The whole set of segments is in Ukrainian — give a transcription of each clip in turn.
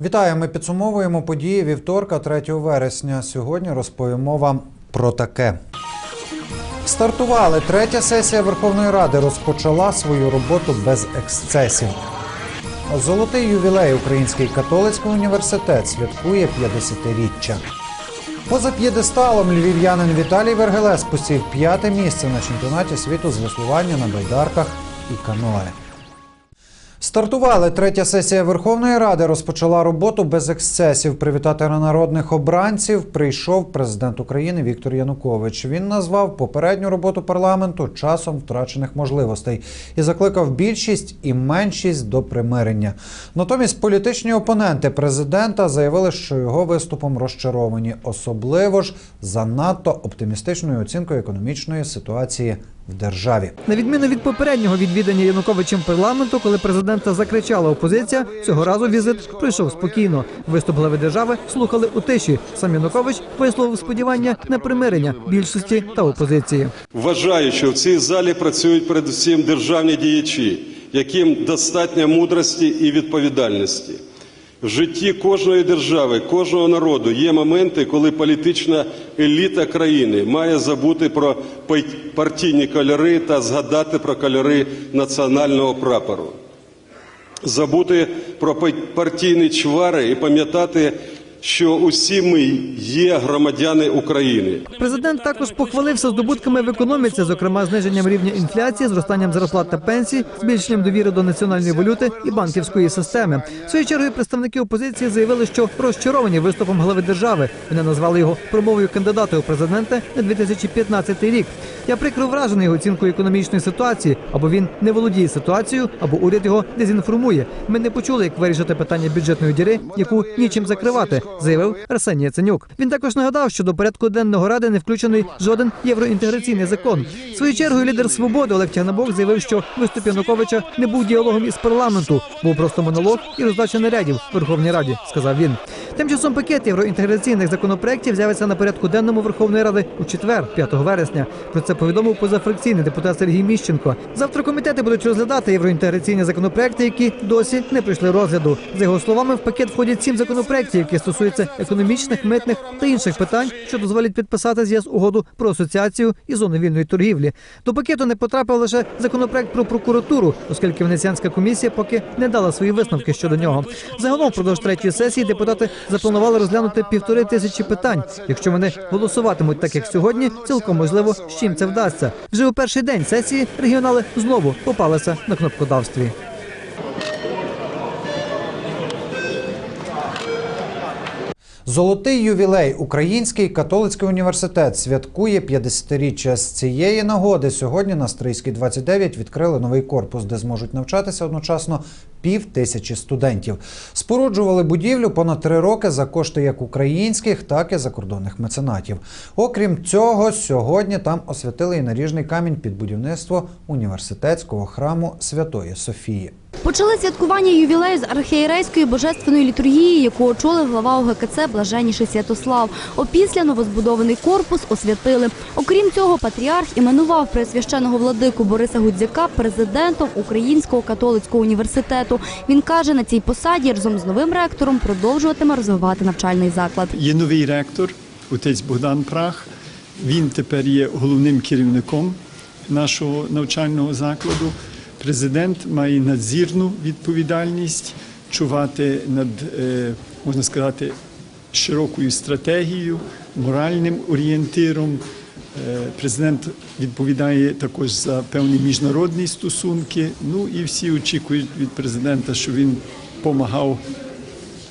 Вітаю! Ми підсумовуємо події вівторка, 3 вересня. Сьогодні розповімо вам про таке. Стартували. Третя сесія Верховної Ради розпочала свою роботу без ексцесів. Золотий ювілей Український католицький університет святкує 50-річчя. Поза п'єдесталом львів'янин Віталій Вергелес посів п'яте місце на чемпіонаті світу з веслування на байдарках і каное. Стартували третя сесія Верховної Ради. Розпочала роботу без ексцесів. Привітати народних обранців прийшов президент України Віктор Янукович. Він назвав попередню роботу парламенту часом втрачених можливостей і закликав більшість і меншість до примирення. Натомість політичні опоненти президента заявили, що його виступом розчаровані, особливо ж занадто оптимістичною оцінкою економічної ситуації в державі. На відміну від попереднього відвідання Януковичем парламенту, коли президента закричала опозиція, цього разу візит пройшов спокійно. Виступ глави держави слухали у тиші. Сам Янукович висловив сподівання на примирення більшості та опозиції. Вважаю, що в цій залі працюють передусім державні діячі, яким достатньо мудрості і відповідальності. В житті кожної держави, кожного народу є моменти, коли політична еліта країни має забути про партійні кольори та згадати про кольори національного прапору. Забути про партійні чвари і пам'ятати, що усі ми є громадяни України. Президент також похвалився здобутками в економіці, зокрема зниженням рівня інфляції, зростанням зарплат та пенсій, збільшенням довіри до національної валюти і банківської системи. В свою чергу представники опозиції заявили, що розчаровані виступом глави держави. Вони назвали його промовою кандидата у президенти на 2015 рік. Я прикро вражений його оцінкою економічної ситуації, або він не володіє ситуацією, або уряд його дезінформує. Ми не почули, як вирішити питання бюджетної діри, яку нічим закривати, заявив Арсеній Яценюк. Він також нагадав, що до порядку денного ради не включений жоден євроінтеграційний закон. Своєю чергою лідер свободи Олег Тягнабок заявив, що виступ Януковича не був діалогом із парламенту, був просто монолог і роздача нарядів в Верховній Раді, сказав він. Тим часом пакет євроінтеграційних законопроєктів з'явиться на порядку денному Верховної Ради у четвер, 5 вересня. Про це повідомив позафракційний депутат Сергій Міщенко. Завтра комітети будуть розглядати євроінтеграційні законопроекти, які досі не пройшли розгляду. За його словами, в пакет входять сім законопроєктів, які стосуються економічних, митних та інших питань, що дозволять підписати з ЄС угоду про асоціацію і зону вільної торгівлі. До пакету не потрапив лише законопроект про прокуратуру, оскільки Венеціанська комісія поки не дала свої висновки щодо нього. Загалом впродовж третьої сесії депутати запланували розглянути півтори тисячі питань. Якщо вони голосуватимуть так, як сьогодні, цілком можливо, з чим це вдасться. Вже у перший день сесії регіонали знову попалися на кнопкодавстві. Золотий ювілей Український католицький університет святкує 50-річчя. З цієї нагоди сьогодні на Стрийській 29 відкрили новий корпус, де зможуть навчатися одночасно пів тисячі студентів. Споруджували будівлю понад три роки за кошти як українських, так і закордонних меценатів. Окрім цього, сьогодні там освятили і наріжний камінь під будівництво університетського храму Святої Софії. Почали святкування ювілею з архієрейської божественної літургії, яку очолив глава ОГКЦ Блаженніший Святослав. Опісля новозбудований корпус освятили. Окрім цього, патріарх іменував пресвященого владику Бориса Гудзяка президентом Українського католицького університету. Він каже, на цій посаді разом з новим ректором продовжуватиме розвивати навчальний заклад. Є новий ректор, отець Богдан Прах. Він тепер є головним керівником нашого навчального закладу. Президент має надзірну відповідальність чувати над, е, можна сказати, широкою стратегією, моральним орієнтиром. Е, Президент відповідає також за певні міжнародні стосунки. Ну і всі очікують від президента, що він допомагав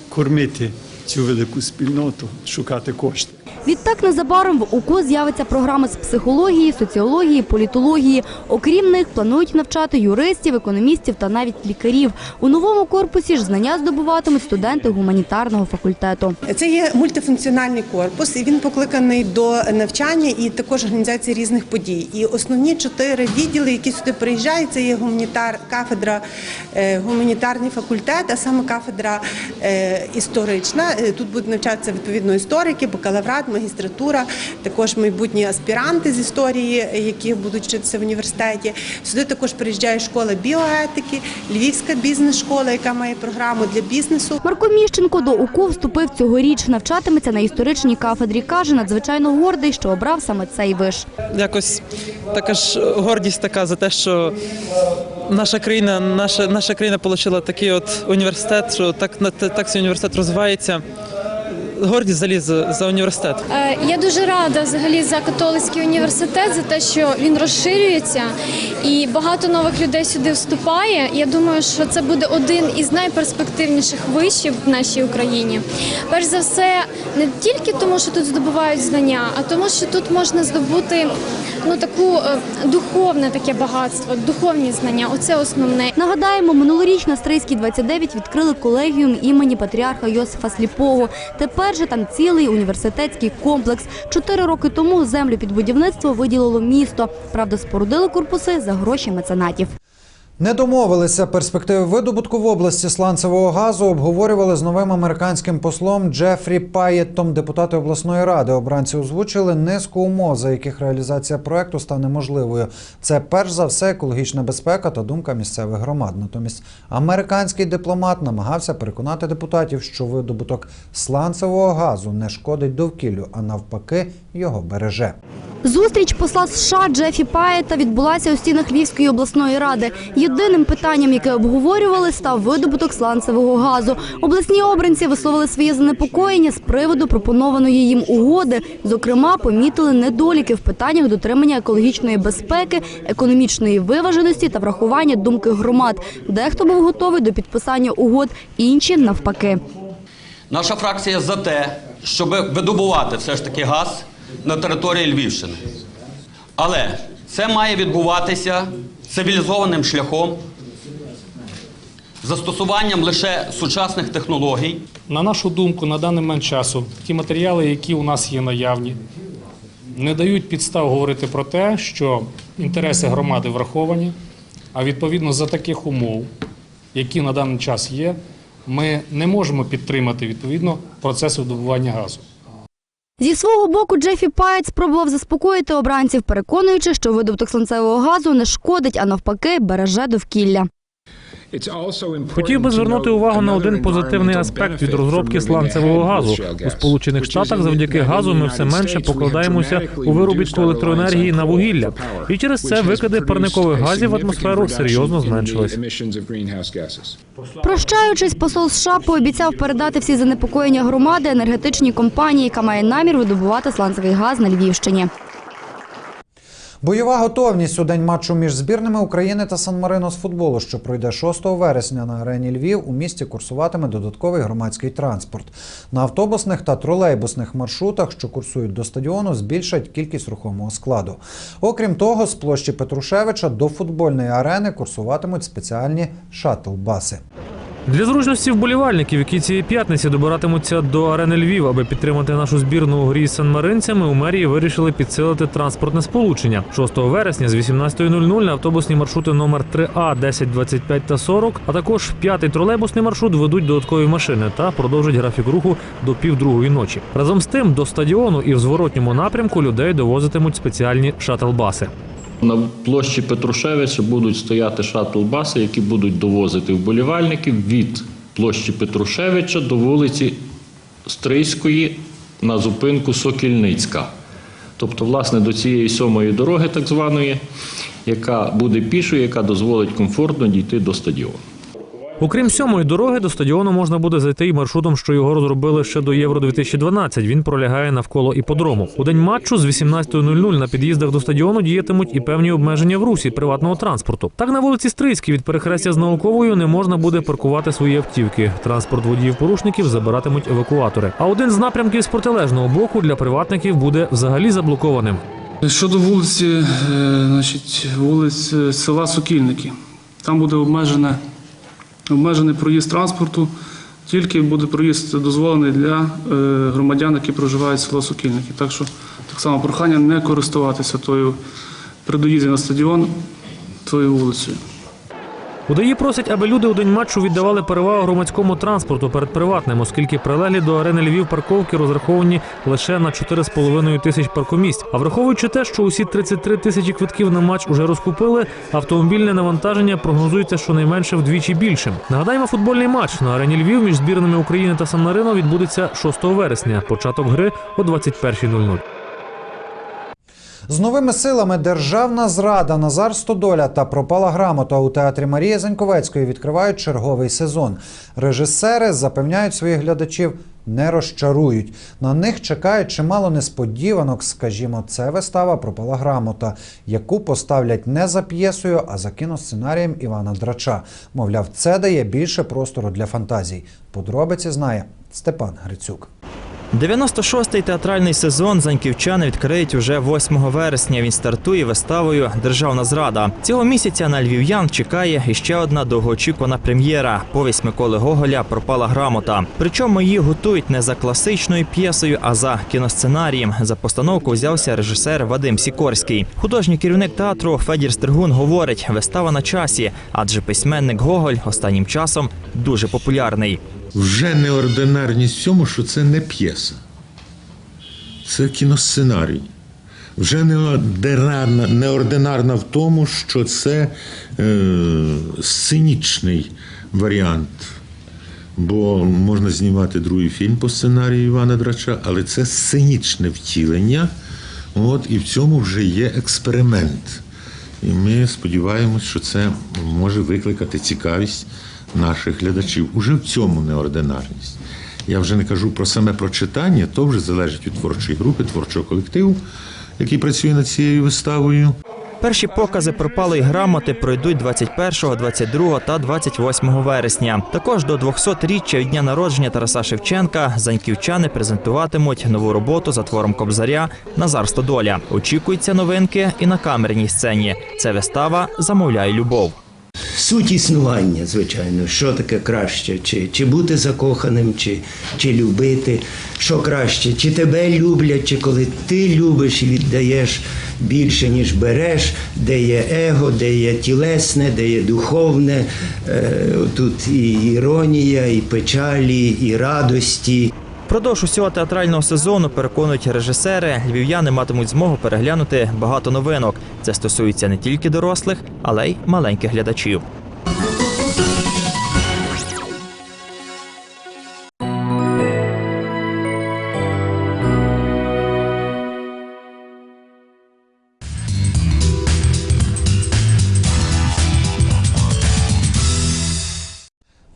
кормити цю велику спільноту, шукати кошти. Відтак незабаром в УКО з'явиться програма з психології, соціології, політології. Окрім них, планують навчати юристів, економістів та навіть лікарів. У новому корпусі ж знання здобуватимуть студенти гуманітарного факультету. Це є мультифункціональний корпус, і він покликаний до навчання і також організації різних подій. І основні чотири відділи, які сюди приїжджають, це є гуманітар, кафедра, е, гуманітарний факультет, а саме кафедра е, історична. Е, Тут будуть навчатися відповідно історики, бакалаврат, магістратура, також майбутні аспіранти з історії, які будуть вчитися в університеті. Сюди також приїжджає школа біоетики, Львівська бізнес-школа, яка має програму для бізнесу. Марко Міщенко до УКУ вступив цьогоріч. Навчатиметься на історичній кафедрі. Каже, надзвичайно гордий, що обрав саме цей виш. якось така ж гордість така за те, що наша країна, наша, наша країна отримала такий от університет, що так, на- так цей університет розвивається. Гордість взагалі за, за університет. Е, Я дуже рада взагалі за католицький університет за те, що він розширюється і багато нових людей сюди вступає. Я думаю, що це буде один із найперспективніших вишів в нашій Україні. Перш за все, не тільки тому, що тут здобувають знання, а тому, що тут можна здобути ну таку е, духовне таке багатство, духовні знання. Оце основне. Нагадаємо, минулоріч на Стрийській 29 відкрили колегіум імені патріарха Йосифа Сліпого. Тепер же там цілий університетський комплекс. Чотири роки тому землю під будівництво виділило місто. Правда, спорудили корпуси за гроші меценатів. Не домовилися перспективи видобутку в області сланцевого газу. Обговорювали з новим американським послом Джефрі Паєттом. Депутати обласної ради обранці озвучили низку умов, за яких реалізація проекту стане можливою. Це перш за все екологічна безпека та думка місцевих громад. Натомість американський дипломат намагався переконати депутатів, що видобуток сланцевого газу не шкодить довкіллю, а навпаки його береже. Зустріч посла США Джефі Паєта відбулася у стінах Львівської обласної ради. Єдиним питанням, яке обговорювали, став видобуток сланцевого газу. Обласні обранці висловили своє занепокоєння з приводу пропонованої їм угоди. Зокрема, помітили недоліки в питаннях дотримання екологічної безпеки, економічної виваженості та врахування думки громад. Дехто був готовий до підписання угод, інші навпаки. Наша фракція за те, щоб видобувати все ж таки газ на території Львівщини. Але це має відбуватися цивілізованим шляхом, застосуванням лише сучасних технологій. На нашу думку, на даний момент часу ті матеріали, які у нас є наявні, не дають підстав говорити про те, що інтереси громади враховані, а відповідно за таких умов, які на даний час є, ми не можемо підтримати відповідно процес видобування газу. Зі свого боку, Джефі Паєць спробував заспокоїти обранців, переконуючи, що видобуток сланцевого газу не шкодить, а навпаки, береже довкілля. Хотів би звернути увагу на один позитивний аспект від розробки сланцевого газу. У Сполучених Штатах завдяки газу ми все менше покладаємося у виробітку електроенергії на вугілля, і через це викиди парникових газів в атмосферу серйозно зменшились. Прощаючись, посол США пообіцяв передати всі занепокоєння громади енергетичній компанії, яка має намір видобувати сланцевий газ на Львівщині. Бойова готовність у день матчу між збірними України та Сан-Марино з футболу, що пройде 6 вересня на арені Львів. У місті курсуватиме додатковий громадський транспорт. На автобусних та тролейбусних маршрутах, що курсують до стадіону, збільшать кількість рухомого складу. Окрім того, з площі Петрушевича до футбольної арени курсуватимуть спеціальні шатл-баси. Для зручності вболівальників, які цієї п'ятниці добиратимуться до арени Львів, аби підтримати нашу збірну у грі з санмаринцями, у мерії вирішили підсилити транспортне сполучення. 6 вересня з 18.00 на автобусні маршрути номер 3А, 10, 25 та 40, а також п'ятий тролейбусний маршрут ведуть додаткові машини та продовжать графік руху до півдругої ночі. Разом з тим, до стадіону і в зворотньому напрямку людей довозитимуть спеціальні шатл-баси. На площі Петрушевича будуть стояти шатл-баси, які будуть довозити вболівальників від площі Петрушевича до вулиці Стрийської на зупинку Сокільницька. Тобто, власне, до цієї сьомої дороги, так званої, яка буде пішою, яка дозволить комфортно дійти до стадіону. Окрім сьомої дороги, до стадіону можна буде зайти і маршрутом, що його розробили ще до Євро 2012. Він пролягає навколо іподрому. У день матчу з 18.00 на під'їздах до стадіону діятимуть і певні обмеження в русі приватного транспорту. Так на вулиці Стрийській від перехрестя з науковою не можна буде паркувати свої автівки. Транспорт водіїв-порушників забиратимуть евакуатори. А один з напрямків з протилежного боку для приватників буде взагалі заблокованим. Щодо вулиці, е, значить, вулиць е, села Сокільники, там буде обмежене, обмежений проїзд транспорту, тільки буде проїзд дозволений для е, громадян, які проживають в село Сокільники. Так що так само прохання не користуватися тою при доїзді на стадіон тою вулицею. Удаї просять, аби люди у день матчу віддавали перевагу громадському транспорту перед приватним, оскільки прилеглі до арени Львів парковки розраховані лише на 4,5 тисяч паркомісць. А враховуючи те, що усі 33 тисячі квитків на матч уже розкупили, автомобільне навантаження прогнозується щонайменше вдвічі більшим. Нагадаємо, футбольний матч на арені Львів між збірними України та Сан-Марино відбудеться 6 вересня. Початок гри о 21.00. З новими силами державна зрада Назар Стодоля та пропала грамота у театрі Марії Заньковецької відкривають черговий сезон. Режисери запевняють своїх глядачів. Не розчарують. На них чекає чимало несподіванок. Скажімо, це вистава пропала грамота, яку поставлять не за п'єсою, а за кіносценарієм Івана Драча. Мовляв, це дає більше простору для фантазій. Подробиці знає Степан Грицюк. 96-й театральний сезон заньківчани відкриють уже 8 вересня. Він стартує виставою Державна зрада. Цього місяця на львів'ян чекає іще одна довгоочікувана прем'єра. Повість Миколи Гоголя пропала грамота. Причому її готують не за класичною п'єсою, а за кіносценарієм. За постановку взявся режисер Вадим Сікорський. Художній керівник театру Федір Стригун говорить, вистава на часі, адже письменник Гоголь останнім часом дуже популярний. Вже неординарність в цьому, що це не п'єса. Це кіносценарій. Вже неординарна, неординарна в тому, що це е, сценічний варіант. Бо можна знімати другий фільм по сценарію Івана Драча, але це сценічне втілення. От, і в цьому вже є експеримент. І ми сподіваємось, що це може викликати цікавість наших глядачів. Уже в цьому неординарність. Я вже не кажу про саме прочитання, то вже залежить від творчої групи, творчого колективу, який працює над цією виставою. Перші покази пропалої грамоти пройдуть 21, 22 та 28 вересня. Також до 200-річчя від дня народження Тараса Шевченка заньківчани презентуватимуть нову роботу за твором Кобзаря Назар Стодоля. Очікуються новинки і на камерній сцені. Це вистава Замовляй любов. Суть існування, звичайно, що таке краще, чи, чи бути закоханим, чи, чи любити, що краще, чи тебе люблять, чи коли ти любиш і віддаєш більше, ніж береш, де є его, де є тілесне, де є духовне, е, тут і іронія, і печалі, і радості. Продовж усього театрального сезону переконують режисери, львів'яни матимуть змогу переглянути багато новинок. Це стосується не тільки дорослих, але й маленьких глядачів.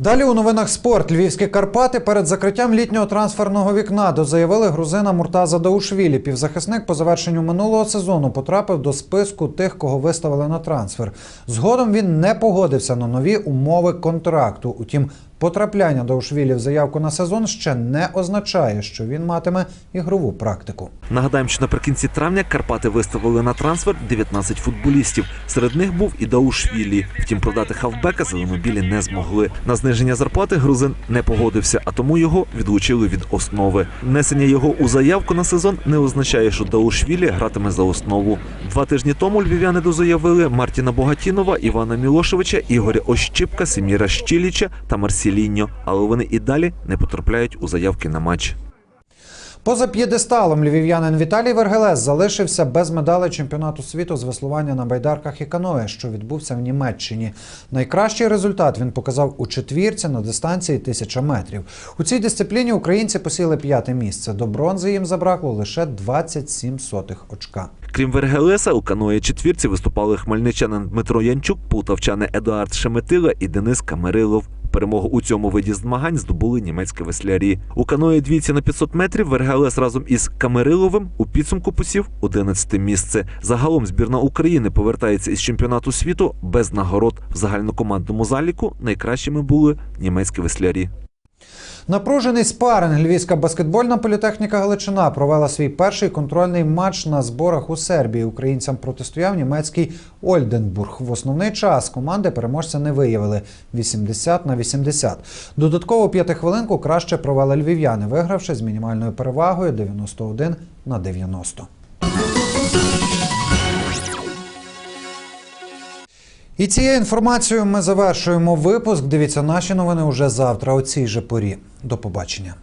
Далі у новинах спорт. Львівські Карпати перед закриттям літнього трансферного вікна дозаявили грузина Муртаза Даушвілі. Півзахисник по завершенню минулого сезону потрапив до списку тих, кого виставили на трансфер. Згодом він не погодився на нові умови контракту. Утім, потрапляння Даушвілі в заявку на сезон ще не означає, що він матиме ігрову практику. Нагадаємо, що наприкінці травня Карпати виставили на трансфер 19 футболістів. Серед них був і Даушвілі. Втім, продати хавбека зеленобілі не змогли. На зниження зарплати грузин не погодився, а тому його відлучили від основи. Внесення його у заявку на сезон не означає, що Даушвілі гратиме за основу. Два тижні тому львів'яни дозаявили Мартіна Богатінова, Івана Мілошевича, Ігоря Ощіпка, Семіра Щіліча та Марсіліньо. Але вони і далі не потрапляють у заявки на матч. Поза п'єдесталом львів'янин Віталій Вергелес залишився без медалей чемпіонату світу з веслування на байдарках і каное, що відбувся в Німеччині. Найкращий результат він показав у четвірці на дистанції 1000 метрів. У цій дисципліні українці посіли п'яте місце. До бронзи їм забракло лише 27 сотих очка. Крім Вергелеса, у каної четвірці виступали хмельничанин Дмитро Янчук, полтавчани Едуард Шеметила і Денис Камерилов. Перемогу у цьому виді змагань здобули німецькі веслярі. У каної двійці на 500 метрів Вергелес разом із Камериловим у підсумку посів 11 місце. Загалом збірна України повертається із чемпіонату світу без нагород в загальнокомандному заліку. Найкращими були німецькі веслярі. Напружений спаринг Львівська баскетбольна політехніка Галичина провела свій перший контрольний матч на зборах у Сербії. Українцям протистояв німецький Ольденбург. В основний час команди переможця не виявили 80 на 80. Додатково п'ятихвилинку краще провели львів'яни, вигравши з мінімальною перевагою 91 на 90. І цією інформацією ми завершуємо випуск. Дивіться наші новини уже завтра о цій же порі. До побачення.